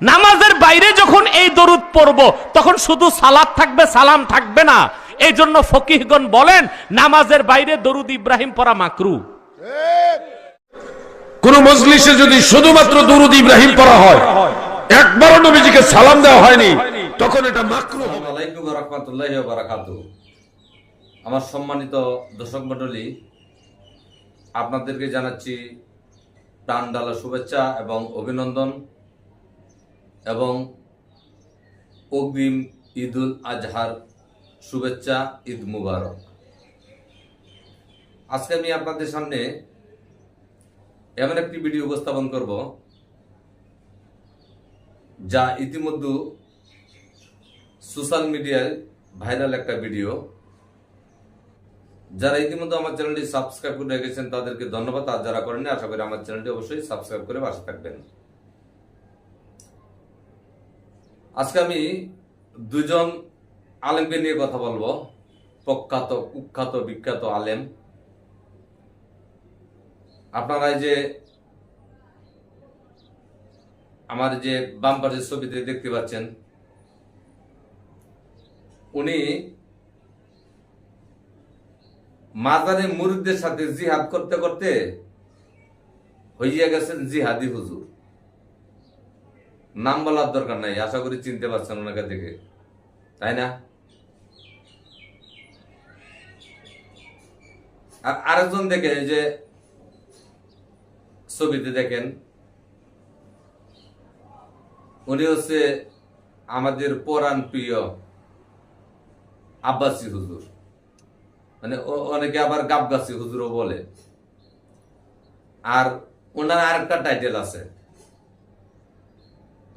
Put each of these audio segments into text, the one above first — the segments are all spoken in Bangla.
নামাজের বাইরে যখন এই দরুদ পড়ব তখন শুধু সালাত থাকবে সালাম থাকবে না। এই জন্য ফকিহগণ বলেন নামাজের বাইরে দরুদ ইব্রাহিম পড়া মাকরু। কোন মজলিসে যদি শুধুমাত্র দরুদ ইব্রাহিম পড়া হয় একবারও নবীজিকে সালাম দেওয়া হয়নি তখন এটা মাকরু আমার সম্মানিত দর্শক মণ্ডলী আপনাদেরকে জানাচ্ছি প্রাণ ডালা শুভেচ্ছা এবং অভিনন্দন। এবং অগ্রিম ঈদুল আজহার শুভেচ্ছা, ঈদ মুবারক। আজকে আমি আপনাদের সামনে এমন একটি ভিডিও উপস্থাপন করব, যা ইতিমধ্যে সোশ্যাল মিডিয়ায় ভাইরাল একটা ভিডিও। যারা ইতিমধ্যে আমার চ্যানেলটি সাবস্ক্রাইব করে রেখেছেন, তাদেরকে ধন্যবাদ। আর যারা করেননি, আশা করি আমার চ্যানেলটি অবশ্যই সাবস্ক্রাইব করে পাশে থাকবেন। আজকে আমি দুজন আলেমকে নিয়ে কথা বলব। প্রখ্যাত কুখ্যাত বিখ্যাত আলেম। আপনারা যে, আমার যে বাম পাশের ছবিতে দেখতে পাচ্ছেন, উনি মাজারে মুরিদদের সাথে জিহাদ করতে করতে হইয়া গেছেন জিহাদি হুজুর। নাম বলার দরকার নাই, আশা করি চিনতে পারছেন ওনাকে দেখে। তাই না? আর আরেকজন দেখে যে ছবিতে দেখেন, উনি হচ্ছে আমাদের পরাণ প্রিয় আব্বাসি হুজুর। মানে অনেকে আবার গাবগাছি হুজুরও বলে। আর ওনার আরেকটা টাইটেল আছে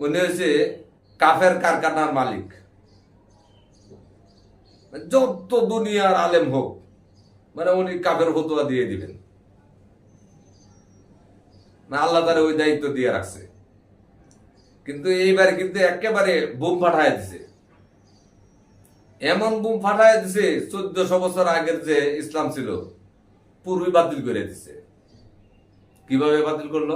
উনি হচ্ছে কাফের কারখানার মালিক। যত দুনিয়ার আলেম হোক মানে উনি কাফের ফতুয়া দিয়ে দিবেন। না আল্লাহ তারা ওই দায়িত্ব দিয়ে রাখছে। কিন্তু এইবার কিন্তু একেবারে বুম ফাটায় দিছে। এমন বুম ফাটায় দিছে, চোদ্দশো বছর আগের যে ইসলাম ছিল, পুরোই বাতিল করে দিছে। কীভাবে বাতিল করল?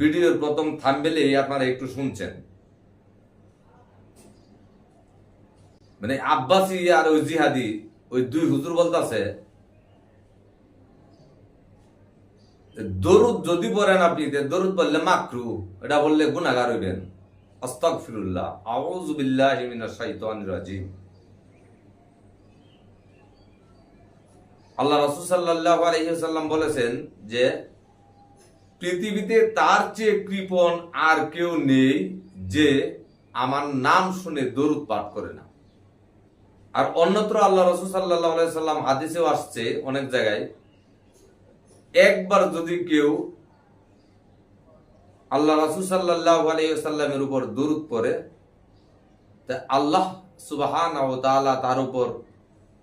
ভিডিওর প্রথম থাম্বেলে আপনারা একটু শুনছেন। মানে আব্বাসি আর ওই জিহাদি, ওই দুই হুজুর বলতেছে দরুদ যদি পড়েন আপনি দরুদ বললে মাকরু, এটা বললে গুনাহগার হইবেন। বিল্লাহি মিনাশ শাইতানির রাজিম। আল্লাহ রাসূল সাল্লাল্লাহু আলাইহি ওয়াসাল্লাম বলেছেন যে পৃথিবীতে তার চেয়ে কৃপণ আর কেউ নেই যে আমার নাম শুনে দরুদ পাঠ করে না। আর অন্যত্র আল্লাহ রসুল সাল্লাহ হাদিসেও আসছে অনেক জায়গায়, একবার যদি কেউ আল্লাহ রাসুল সাল্লাহ আলাইসাল্লামের উপর দরুদ পড়ে, তা আল্লাহ সুবাহান তার উপর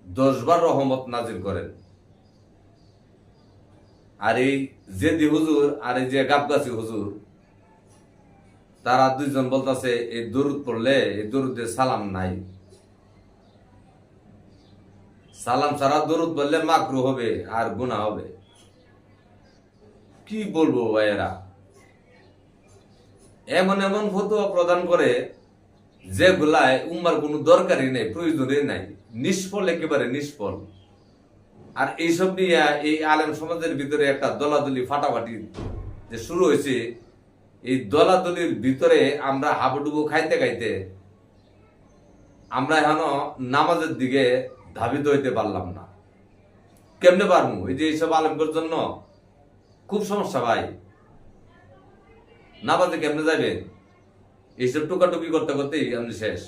দশবার রহমত নাজির করেন। আর এই জেদি হুজুর, আর এই যে গাবগাছি হুজুর, তারা দুইজন বলতাছে এই দরুদ পড়লে এই দরুদে সালাম নাই। সালাম সারা দরুদ বললে মাকরু হবে আর গুনাহ হবে। কি বলব ভাইয়েরা? এমন এমন ফতোয়া প্রদান করে যেগুলায় উম্মার কোনো দরকারই নেই, প্রয়োজনই নাই। নিষ্ফল, একেবারে নিষ্ফল। আর এইসব নিয়ে এই আলেম সমাজের ভিতরে একটা দলাদলি ফাটাফাটি যে শুরু হয়েছে, এই দলাদলির ভিতরে আমরা হাবুডুবু খাইতে খাইতে আমরা এখনও নামাজের দিকে ধাবিত হইতে পারলাম না। কেমনে পারব? এই যে এইসব আলেমদের জন্য খুব সমস্যা ভাই। নামাজে কেমনে যাবেন এইসব টুকাটুকি করতে করতেই আপনি শেষ।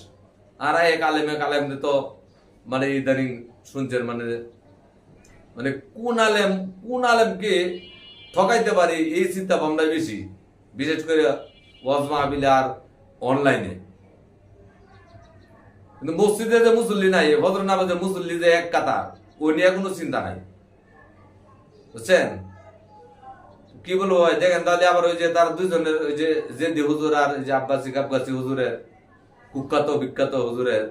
আর এক আলেমে আলেমে তো মানে ইদানিং শুনছেন মানে মানে কোন আলেম, কোন আলেমকে ঠকাইতে পারি এই চিন্তা ভাবনা বেশি, বিশেষ করে ওয়াজ মাহবিলে আর অনলাইনে। কিন্তু মসজিদে যে মুসল্লি নাই ভদ্র নামাজের মুসল্লি যে এক কাতার ওই নিয়ে কোনো চিন্তা নাই। বুঝছেন? কি বলব দেখেন তাহলে আবার ওই যে তার দুজনের ওই যে জেদি হুজুর আর যে আব্বাসি কাব্বাসি হুজুরের, কুখ্যাত বিখ্যাত হুজুরের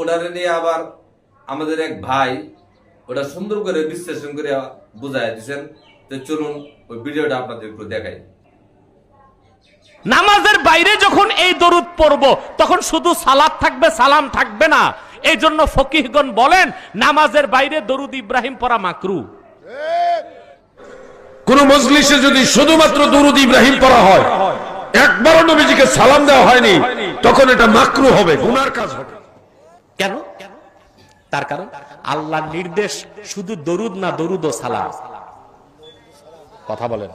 ওনারে নিয়ে আবার আমাদের এক ভাই ওটা সুন্দর করে বিশ্লেষণ করে বুঝাই দিচ্ছেন তো চলুন ওই ভিডিওটা আপনাদের একটু দেখাই। নামাজের বাইরে যখন এই দরুদ পড়ব তখন শুধু সালাত থাকবে সালাম থাকবে না। এই জন্য ফকিহগণ বলেন নামাজের বাইরে দরুদ ইব্রাহিম পড়া মাকরু। কোন মজলিসে যদি শুধুমাত্র দরুদ ইব্রাহিম পড়া হয় একবারও নবীজিকে সালাম দেওয়া হয়নি তখন এটা মাকরু হবে গুনার কাজ হবে। কেন? তার কারণ, আল্লাহর নির্দেশ শুধু দরুদ না দরুদ ও সালাম। কথা বলেন।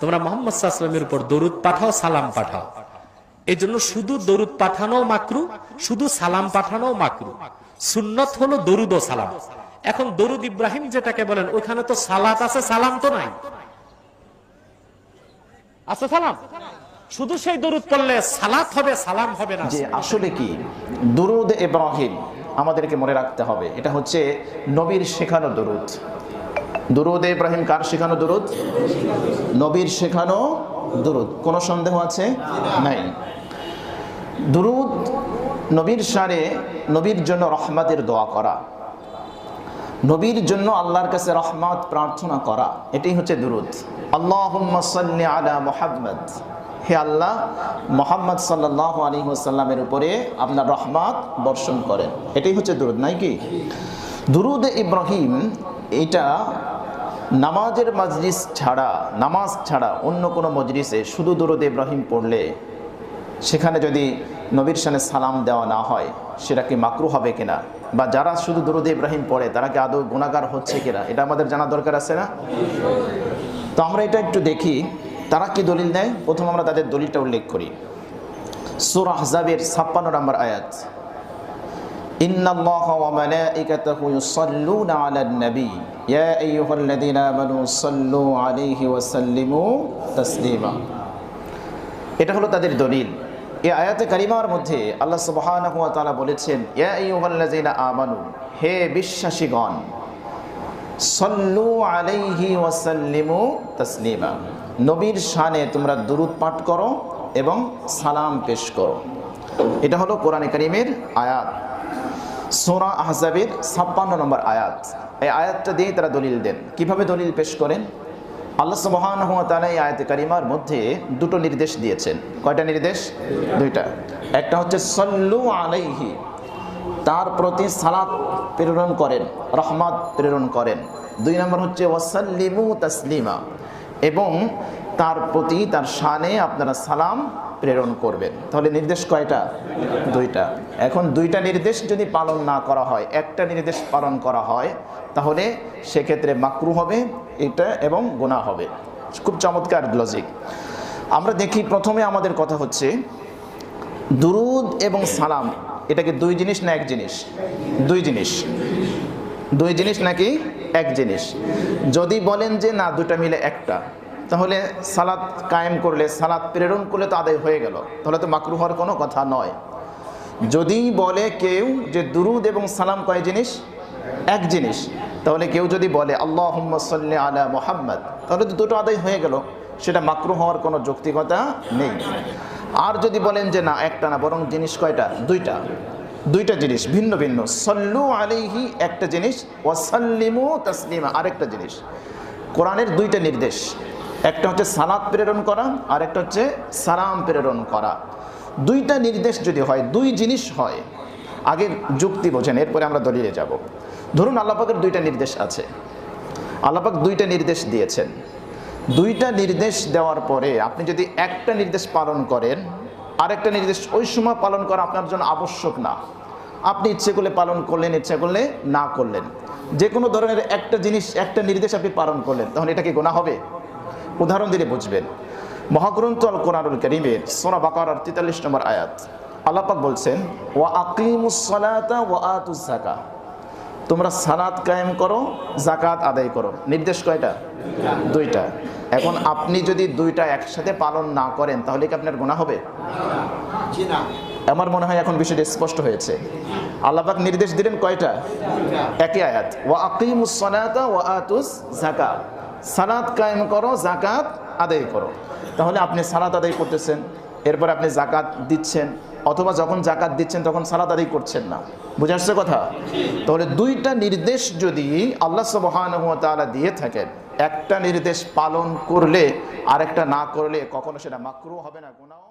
তোমরা উপর দরুদ পাঠাও, সালাম পাঠাও। শুধু দরুদ পাঠানো মাকরু, শুধু সালাম পাঠানো মাকরু। সুন্নত হলো দরুদ ও সালাম। এখন দরুদ ইব্রাহিম যেটাকে বলেন ওখানে তো সালাত আছে সালাম তো নাই। আছে সালাম? শুধু সেই দরুদ করলে সালাত হবে সালাম হবে না যে আসলে কি? দুরুদ ইব্রাহিম আমাদেরকে মনে রাখতে হবে। এটা হচ্ছে নবীর শেখানো দরুদ। দুরুদ ইব্রাহিম কার শেখানো দুরুদ? নবীর শেখানো দরুদ। কোনো সন্দেহ আছে? নাই। দুরুদ নবীর সারে নবীর জন্য রহমাতের দোয়া করা। নবীর জন্য আল্লাহর কাছে রহমত প্রার্থনা করা, এটাই হচ্ছে দুরুদ। আল্লাহ আলা মুহাম্মদ। হে আল্লাহ, মোহাম্মদ সাল্লাহ আলী সাল্লামের উপরে আপনার রহমত বর্ষণ করেন। এটাই হচ্ছে দুরুদ, নাই কি? দুরুদ ইব্রাহিম, এটা নামাজের মজলিস ছাড়া, নামাজ ছাড়া অন্য কোনো মজলিসে শুধু দুরুদ ইব্রাহিম পড়লে, সেখানে যদি নবীর সানে সালাম দেওয়া না হয়, সেটা কি মাকরু হবে কিনা? বা যারা শুধু দুরুদ ইব্রাহিম পড়ে তারা কি আদৌ গুণাগার হচ্ছে কিনা এটা আমাদের জানা দরকার আছে না তো আমরা এটা একটু দেখি তারা কি দলিল দেয় প্রথম আমরা তাদের দলিলটা উল্লেখ করি সুর আহজাবের ছাপ্পান্ন নম্বর আয়াত إن الله وملائكته يصلون على النبي يا أيها الذين آمنوا صلوا عليه وسلموا تسليما এটা হলো তাদের দলিল এই আয়াতে কারিমার মধ্যে আল্লাহ সুবহানাহু ওয়া তাআলা বলেছেন আমানু, হে বিশ্বাসীগণ, সল্লু আলাইহি ওয়া সাল্লিমু তাসলিমা, নবীর শানে তোমরা দুরূদ পাঠ করো এবং সালাম পেশ করো। এটা হলো কোরআনে কারিমের আয়াত। সূরা আহজাবের ছাপ্পান্ন নম্বর আয়াত। এই আয়াতটা দিয়ে তারা দলিল দেন। কীভাবে দলিল পেশ করেন? আল্লাহ সুবহান তালা এই আয়তে কারিমার মধ্যে দুটো নির্দেশ দিয়েছেন। কয়টা নির্দেশ? দুইটা। একটা হচ্ছে, সল্লু আলাইহি, তার প্রতি সালাত প্রেরণ করেন, রহমত প্রেরণ করেন। দুই নম্বর হচ্ছে, ওয়াসাল্লিমু তাসলিমা, এবং তার প্রতি, তার শানে আপনারা সালাম প্রেরণ করবেন। তাহলে নির্দেশ কয়টা? দুইটা। এখন দুইটা নির্দেশ যদি পালন না করা হয়, একটা নির্দেশ পালন করা হয়, তাহলে সেক্ষেত্রে মাকরু হবে, এটা এবং গোনা হবে। খুব চমৎকার লজিক আমরা দেখি প্রথমে আমাদের কথা হচ্ছে, দুরুদ এবং সালাম, এটাকে দুই জিনিস না এক জিনিস? দুই জিনিস। দুই জিনিস নাকি এক জিনিস? যদি বলেন যে না দুটা মিলে একটা তাহলে সালাদ কায়েম করলে সালাদ প্রেরণ করলে তো আদায় হয়ে গেল। তাহলে তো মাকরু হওয়ার কোনো কথা নয়। যদি বলে কেউ যে দুরুদ এবং সালাম কয় জিনিস? এক জিনিস। তাহলে কেউ যদি বলে আল্লাহ সাল্লি আলা মোহাম্মদ তাহলে তো দুটো আদায় হয়ে গেল। সেটা মাকরু হওয়ার কোনো যৌক্তিকতা নেই। আর যদি বলেন যে, না, একটা না, বরং জিনিস কয়টা? দুইটা। দুইটা জিনিস, ভিন্ন ভিন্ন। সল্লু আলাইহি, একটা জিনিস, ওয়াসাল্লিমু তাসলিমা, আরেকটা জিনিস। কোরআনের দুইটা নির্দেশ। একটা হচ্ছে সালাদ প্রেরণ করা, আর একটা হচ্ছে সালাম প্রেরণ করা। দুইটা নির্দেশ যদি হয়, দুই জিনিস হয় আগে যুক্তি বোঝেন, এরপরে আমরা দলিলে যাব। ধরুন আল্লাপাকের দুইটা নির্দেশ আছে। আল্লাপাক দুইটা নির্দেশ দিয়েছেন। দুইটা নির্দেশ দেওয়ার পরে আপনি যদি একটা নির্দেশ পালন করেন, আরেকটা নির্দেশ ওই সময় পালন করা আপনার জন্য আবশ্যক না। আপনি ইচ্ছে করলে পালন করলেন, ইচ্ছে করলে না করলেন। যে কোনো ধরনের একটা জিনিস, একটা নির্দেশ আপনি পালন করলেন তখন এটা কি গোনা হবে? উদাহরণ দিলে বুঝবেন। মহাগ্রন্থ আল কোরআনুল করিমের সোনা বাকার তেতাল্লিশ নম্বর আয়াত। আল্লাপাক বলছেন ও আকিমুসলাতা ও আতুস জাকা তোমরা সালাত কায়েম করো জাকাত আদায় করো। নির্দেশ কয়টা? দুইটা। এখন আপনি যদি দুইটা একসাথে পালন না করেন, তাহলে কি আপনার গুণা হবে? আমার মনে হয় এখন বিষয়টি স্পষ্ট হয়েছে। আল্লাপাক নির্দেশ দিলেন কয়টা? একই আয়াত। ওয়া আকিমুস সালাতা ওয়া আতুস যাকাত। সালাত কায়েম করো জাকাত আদায় করো। তাহলে আপনি সালাদ আদায় করতেছেন, এরপর আপনি জাকাত দিচ্ছেন, অথবা যখন জাকাত দিচ্ছেন তখন সালাদ আদায় করছেন না। বুঝে আসছে কথা? তাহলে দুইটা নির্দেশ যদি আল্লাহ সবহান ওয়া দিয়ে থাকেন, একটা নির্দেশ পালন করলে, আরেকটা না করলে কখনো সেটা মাকরু হবে না, গুনাহ